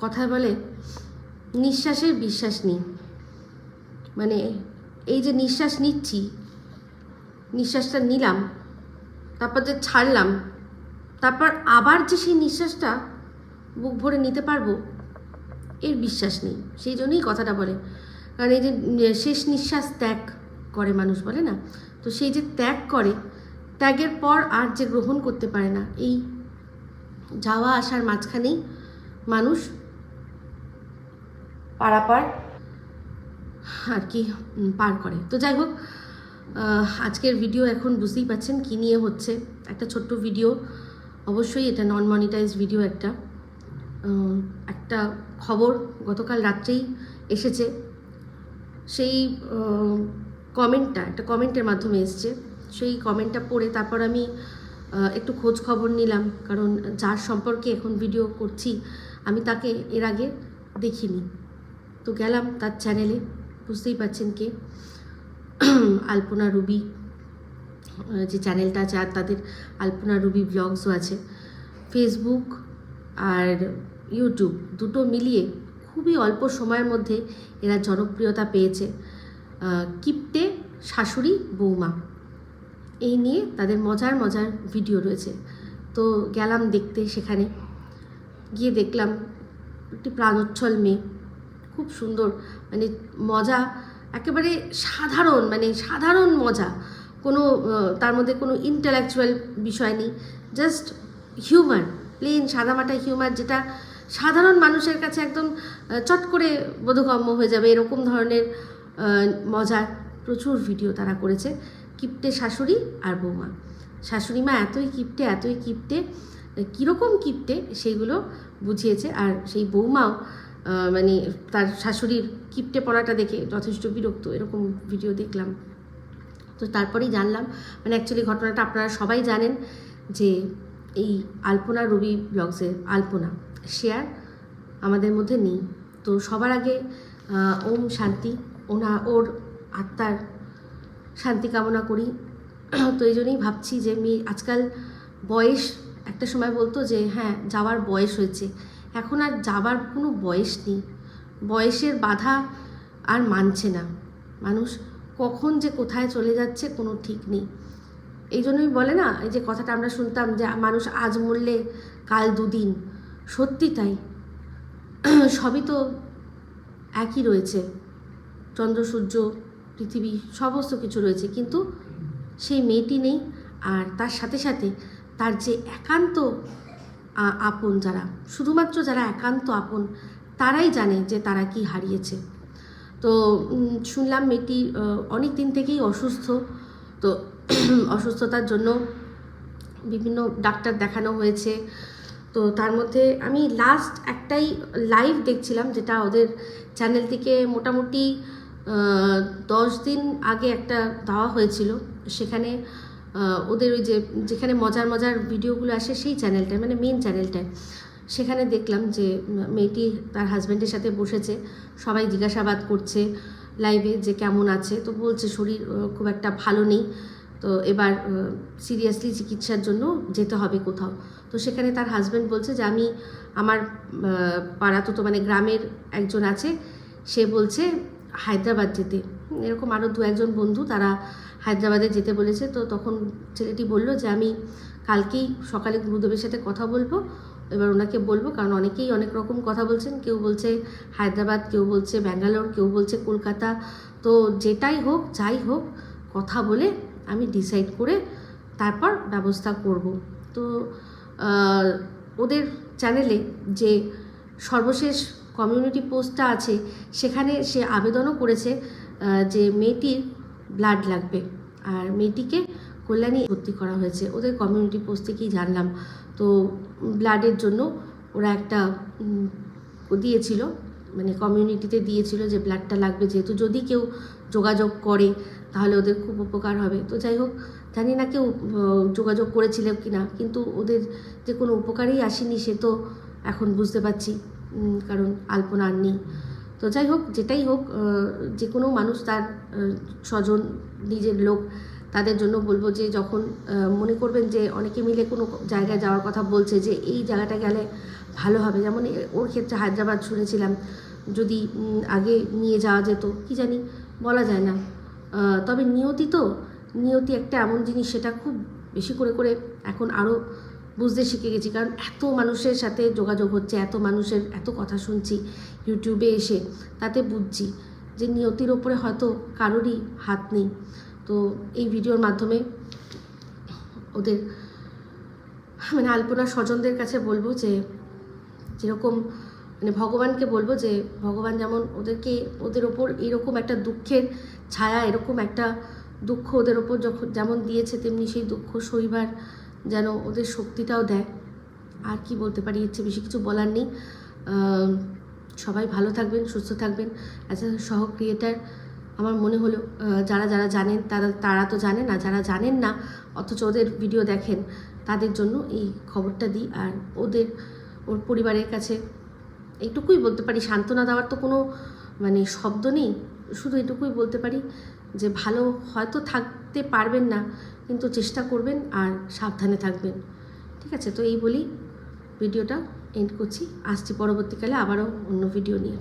কথায় বলে, নিঃশ্বাসের বিশ্বাস নেই। মানে এই যে নিঃশ্বাস নিচ্ছি, নিঃশ্বাসটা নিলাম, তারপর যে ছাড়লাম, তারপর আবার যে সেই নিঃশ্বাসটা বুক ভরে নিতে পারব, এর বিশ্বাস নেই। সেই জন্যই কথাটা বলে। কারণ এই যে শেষ নিঃশ্বাস ত্যাগ করে মানুষ বলে না? তো সেই যে ত্যাগ করে, ত্যাগের পর আর যে গ্রহণ করতে পারে না, এই যাওয়া আসার মাঝখানেই মানুষ পারাপার। আর কি পার করে। তো যাই হোক আজকের ভিডিও এখন বুঝতেই পাচ্ছেন কী নিয়ে হচ্ছে। একটা ছোট্ট ভিডিও অবশ্যই এটা নন মনিটাইজ ভিডিও একটা একটা খবর গতকাল রাত্রেই এসেছে। সেই কমেন্টটা একটা কমেন্টের মাধ্যমে এসছে। সেই কমেন্টটা পড়ে তারপর আমি একটু খোঁজ খবর নিলাম। কারণ যার সম্পর্কে এখন ভিডিও করছি, আমি তাকে এর আগে দেখিনি। তো গেলাম তার চ্যানেলে বুঝতেই পাচ্ছেন কে? আলপনা রুবি যে চ্যানেলটা আছে, আর তাদের আলপনা রুবি ব্লগসও আছে। ফেসবুক আর ইউটিউব দুটো মিলিয়ে খুবই অল্প সময়ের মধ্যে এরা জনপ্রিয়তা পেয়েছে কিপ্টে শাশুড়ি বৌমা। এই নিয়ে তাদের মজার মজার ভিডিও রয়েছে। তো গেলাম দেখতে সেখানে। গিয়ে দেখলাম একটি প্রাণোচ্ছল মেয়ে। খুব সুন্দর মানে মজা, একেবারে সাধারণ মানে সাধারণ মজা। কোনো তার মধ্যে কোনো ইন্টালেকচুয়াল বিষয় নেই জাস্ট হিউমার প্লেন সাদামাটা হিউমার যেটা সাধারণ মানুষের কাছে একদম চট করে বোধগম্য হয়ে যাবে এরকম ধরনের মজার প্রচুর ভিডিও তারা করেছে। কিপ্টে শাশুড়ি আর বৌমা। শাশুড়ি মা এতই কিপ্টে এতই কিপ্টে, কীরকম কিপ্টে, সেইগুলো বুঝিয়েছে। আর সেই বৌমাও মানে তার শাশুড়ির কিপ্টে পড়াটা দেখে যথেষ্ট বিরক্ত, এরকম ভিডিও দেখলাম। তো তারপরেই জানলাম মানে অ্যাকচুয়ালি ঘটনাটা আপনারা সবাই জানেন যে এই আলপনা রবি ব্লগসের আলপনা শেয়ার আমাদের মধ্যে নেই। তো সবার আগে ওম শান্তি, ওনা, ওর আত্মার শান্তি কামনা করি। তো এই জন্যই ভাবছি যে আমি আজকাল বয়স, একটা সময় বলতো যে হ্যাঁ যাওয়ার বয়স হয়েছে। এখন আর যাবার কোনো বয়স নেই। বয়সের বাধা আর মানছে না। মানুষ কখন যে কোথায় চলে যাচ্ছে কোনো ঠিক নেই। এই জন্যই বলে না, এই যে কথাটা আমরা শুনতাম যে মানুষ আজ মরলে কাল দুদিন। সত্যি তাই। সবই তো একই রয়েছে। চন্দ্র, সূর্য, পৃথিবী, সমস্ত কিছু রয়েছে। কিন্তু সেই মেয়েটি নেই আর তার সাথে সাথে তার যে একান্ত আপন যারা। শুধুমাত্র যারা একান্ত আপন, তারাই জানে যে তারা কি হারিয়েছে। তো শুনলাম মেয়েটি অনেক দিন থেকেই অসুস্থ। তো, অসুস্থতার জন্য বিভিন্ন ডাক্তার দেখানো হয়েছে। তো, তার মধ্যে আমি লাস্ট একটাই লাইভ দেখছিলাম, যেটা ওদের চ্যানেল থেকে মোটামুটি দশ দিন আগে একটা দেওয়া হয়েছিল। সেখানে ওদের ওই যে যেখানে মজার মজার ভিডিওগুলো আসে সেই চ্যানেলটায় মানে মেন চ্যানেলটায় সেখানে দেখলাম যে মেয়েটি তার হাজব্যান্ডের সাথে বসেছে সবাই জিজ্ঞাসাবাদ করছে লাইভে যে কেমন আছে। তো বলছে শরীর খুব একটা ভালো নেই। তো এবার সিরিয়াসলি চিকিৎসার জন্য যেতে হবে কোথাও। তো সেখানে তার হাজব্যান্ড বলছে যে আমি আমার আহ, পাড়া তো তো মানে গ্রামের একজন আছে সে বলছে হায়দ্রাবাদ যেতে। এরকম আরও দু একজন বন্ধু তারা হায়দ্রাবাদে যেতে বলেছে। তো তখন ছেলেটি বলল যে, আমি কালকেই সকালে গুরুদেবের সাথে কথা বলব। এবার ওনাকে বলব, কারণ অনেকেই অনেক রকম কথা বলছেন। কেউ বলছে হায়দ্রাবাদ, কেউ বলছে ব্যাঙ্গালোর, কেউ বলছে কলকাতা। তো যেটাই হোক, যাই হোক, কথা বলে আমি ডিসাইড করে তারপর ব্যবস্থা করব। তো ওদের চ্যানেলে যে সর্বশেষ কমিউনিটি পোস্টটা আছে, সেখানে সে আবেদনও করেছে। যে মেয়েটির ব্লাড লাগবে। আর মেয়েটিকে কল্যাণী ভর্তি করা হয়েছে। ওদের কমিউনিটি পোস্ট থেকেই জানলাম। তো ব্লাডের জন্য ওরা একটা দিয়েছিল মানে কমিউনিটিতে দিয়েছিল যে ব্লাডটা লাগবে যেহেতু। যদি কেউ যোগাযোগ করে, তাহলে ওদের খুব উপকার হবে। তো যাই হোক, জানি না কেউ যোগাযোগ করেছিল কি না কিন্তু ওদের যে কোনো উপকারেই আসেনি সে তো এখন বুঝতে পারছি। কারণ আলপনা আর নেই। তো যাই হোক, যেটাই হোক যে কোনো মানুষ তার স্বজন, নিজের লোক, তাদের জন্য বলব যে যখন মনে করবেন যে অনেকে মিলে কোনো জায়গায় যাওয়ার কথা বলছে যে এই জায়গাটা গেলে ভালো হবে। যেমন ওর ক্ষেত্রে হায়দ্রাবাদ শুনেছিলাম, যদি আগে নিয়ে যাওয়া যেত, কি জানি, বলা যায় না। তবে নিয়তি তো, নিয়তি একটা এমন জিনিস সেটা খুব বেশি করে করে এখন আরও বুঝতে শিখে গেছি। কারণ এত মানুষের সাথে যোগাযোগ হচ্ছে, এত মানুষের, এত কথা শুনছি ইউটিউবে এসে তাতে বুঝছি যে নিয়তির ওপরে হয়তো কারোরই হাত নেই। তো এই ভিডিওর মাধ্যমে ওদের মানে আলপনা স্বজনদের কাছে বলব যে, যেরকম মানে ভগবানকে বলব যে, ভগবান যেমন ওদেরকে, ওদের ওপর এরকম একটা দুঃখের ছায়া, এরকম একটা দুঃখ ওদের ওপর যখন, যেমন দিয়েছে তেমনি সেই দুঃখ সইবার যেন ওদের শক্তিটাও দেয়। আর কি বলতে পারি চেয়ে বেশি কিছু বলার নেই। সবাই ভালো থাকবেন, সুস্থ থাকবেন। অ্যাজ এ সহ ক্রিয়েটার, আমার মনে হলো যারা যারা জানেন, তারা তারা তো জানে না, যারা জানেন না, অথচ ওদের ভিডিও দেখেন, তাদের জন্য এই খবরটা দিই। আর ওদের, ওর পরিবারের কাছে এইটুকুই বলতে পারি, সান্ত্বনা দেওয়ার তো কোনো মানে শব্দ নেই, শুধু এটুকুই বলতে পারি যে ভালো হয়তো থাকতে পারবেন না, কিন্তু চেষ্টা করবেন আর সাবধানে থাকবেন। ঠিক আছে, তো এই বলি ভিডিওটা এন্ড করছি। আসছি পরবর্তীকালে আবারও অন্য ভিডিও নিয়ে।